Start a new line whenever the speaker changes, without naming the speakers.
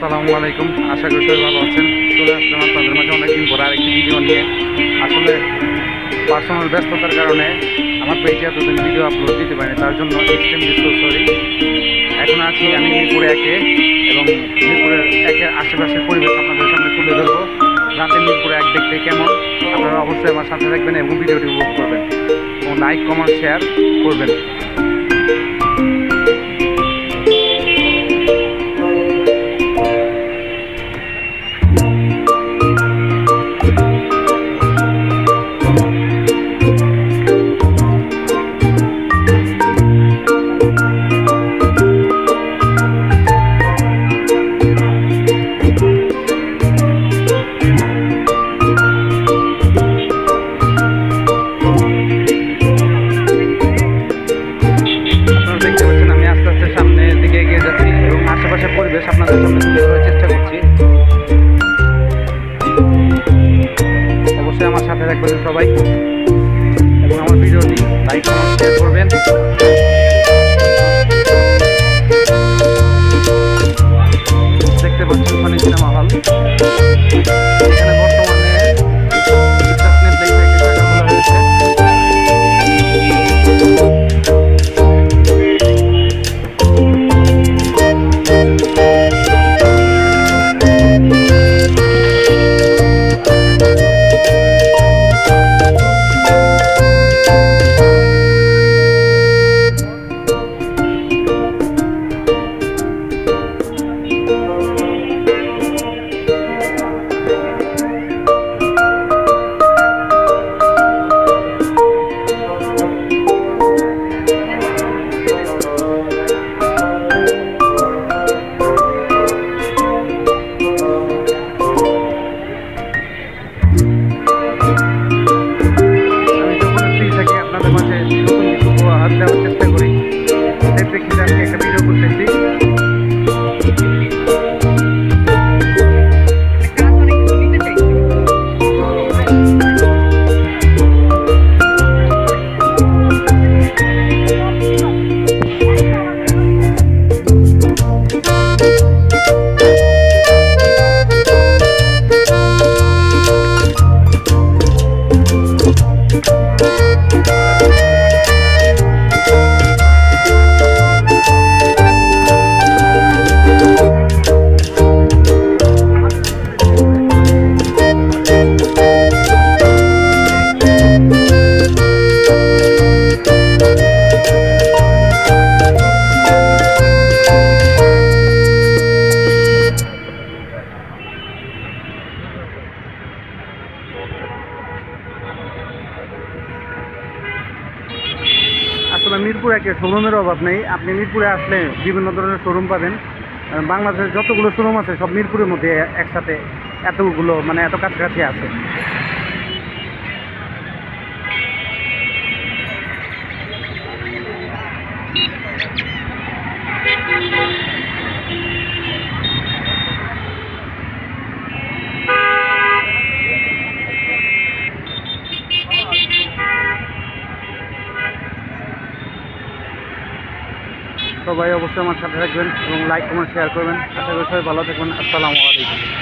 আসসালামু আলাইকুম। আশা করি সবাই ভালো আছেন। চলে আসলাম আপনাদের মাঝে অনেকদিন পর আরেকটি ভিডিও নিয়ে। আসলে পার্সোনাল ব্যস্ততার কারণে আমার পেজে এতদিন ভিডিও আপলোড দিতে পারিনি, তার জন্য এক্সট্রিমলি সো সরি এখন আছি আমি মিরপুরে একে এবং মিরপুরের একের আশেপাশের পরিবেশ আপনাদের সামনে তুলে ধরবো। যাতে মিরপুরে এক দেখতে কেমন? আপনারা অবশ্যই আমার সাথে থাকবেন এবং ভিডিওটি উপভোগ করবেন। এবং লাইক কমেন্ট শেয়ার করবেন। আপনাদের সামনে তুলে ধরার চেষ্টা করছি। অবশ্যই আমার সাথে থাকবেন সবাই। এবং আমার ভিডিওটি লাইক শেয়ার করবেন। থাকি আপনাদের আসলে মিরপুর একে শোরুমের অভাব নেই। আপনি মিরপুরে আসলে বিভিন্ন ধরনের শোরুম পাবেন। বাংলাদেশের যতগুলো শোরুম আছে, সব মিরপুরের মধ্যে একসাথে এতগুলো মানে এত কাছাকাছি আছে। সবাই অবশ্যই আমার সাথে থাকবেন এবং লাইক কমেন্ট শেয়ার করবেন। আশা করি সবাই ভালো থাকবেন। আসসালামু আলাইকুম।